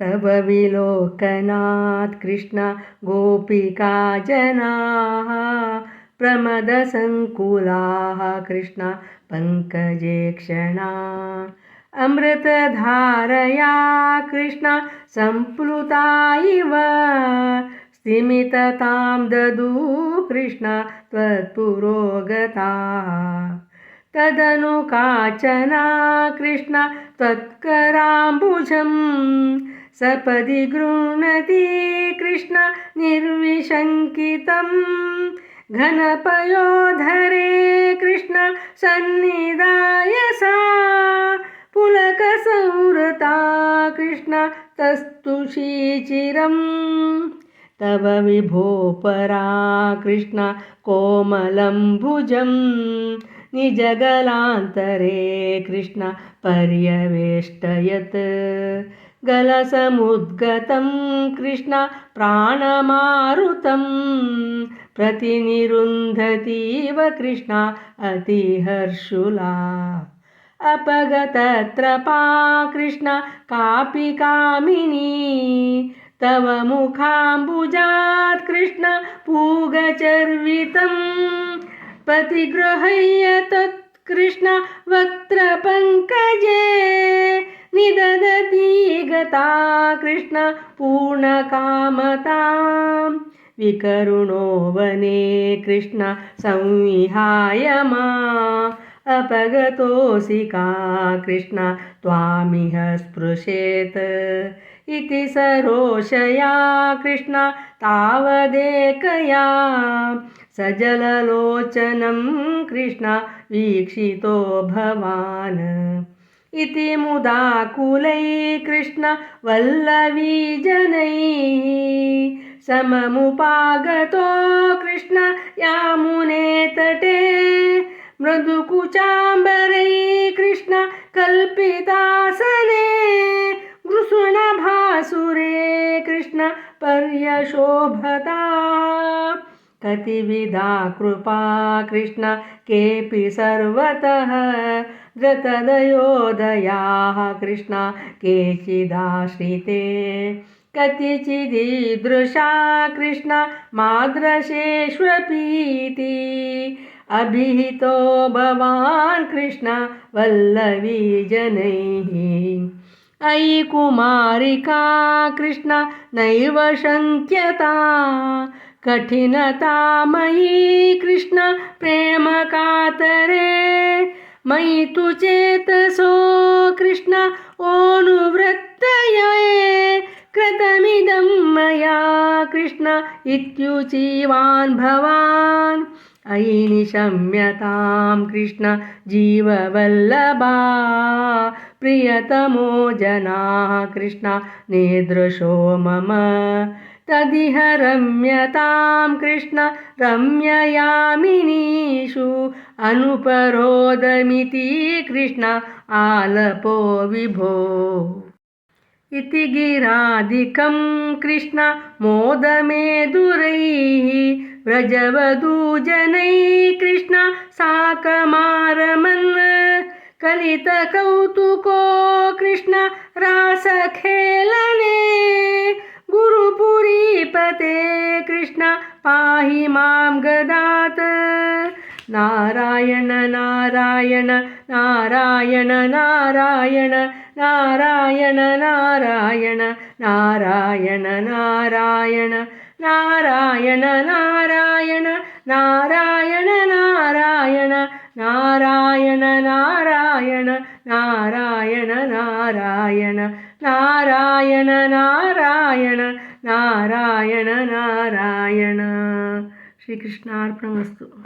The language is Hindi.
तव विलोकनात् कृष्ण गोपिका जनाः प्रमदसङ्कुलाः कृष्ण पङ्कजे क्षणा अमृतधारया कृष्ण सम्प्लुता इव, स्तिमिततां ददू कृष्ण त्वत्पुरोगता। तदनु काचना कृष्ण त्वत्कराम्बुजं सपदि गृह्णति कृष्ण निर्विशङ्कितं घनपयोधरे कृष्ण सन्निधाय सा। पुलकसंहृता कृष्ण तस्तुषीचिरम् तव विभोपरा कृष्ण कोमलं भुजं निजगलान्तरे कृष्ण पर्यवेष्टयत् गलसमुद्गतं कृष्ण प्राणमारुतं प्रतिनिरुन्धतीव कृष्ण अतिहर्षुला। अपगतत्रपा कृष्ण कापि कामिनी तव मुखाम्बुजात् कृष्ण पूगचर्वितं। प्रतिगृह्य तत्कृष्ण वक्त्रपङ्कजे निददति गता कृष्ण पूर्णकामतां। विकरुणो वने कृष्ण संविहाय मा। अपगतोऽसि का कृष्ण त्वामिह स्पृशेत्। इति सरोषया कृष्ण तावदेकया। सजललोचनं कृष्ण वीक्षितो भवान् इति मुदाकुलै कृष्ण वल्लवीजनैः सममुपागतो कृष्ण यामुने तटे। मृदुकुचाम्बरै कृष्ण कल्पितासने। घृसुणभासुरे कृष्ण पर्यशोभता। कतिविधा कृपा कृष्ण केऽपि सर्वतः धृतदयोदयाः कृष्ण केचिदाश्रिते। कतिचिदीदृशा कृष्ण माद्रशेष्वपीति। अभिहितो भवान् कृष्ण वल्लवीजनैः अयि कुमारिका कृष्ण नैव शङ्क्यता। कठिनता मयि कृष्ण प्रेमकातरे मयि तु चेतसो कृष्ण ओनुवृत्तये कृतमिदं मया कृष्ण इत्युचीवान् भवान्। अयि निशम्यतां कृष्ण, जीववल्लभा। प्रियतमो जनाः कृष्ण, निदृशो मम। तदिह रम्यतां कृष्ण रम्ययामिनीषु अनुपरोदमिति कृष्ण आलपो विभो। इति गिरादिकं कृष्ण मोदमेदुरैः व्रजवधूजनैः कृष्ण साकमारमन् कलितकौतुको कृष्ण रासखेलने गुरुपुरीपते कृष्ण पाहि मां गदात् नारायण नारायण नारायण नारायण नारायण नारायण नारायण नारायण नारायण नारायण नारायण नारायण नारायण नारायण नारायण नारायण നാരായണ നാരായണ നാരായണ നാരായണ. ശ്രീകൃഷ്ണാർപ്പണ വസ്തു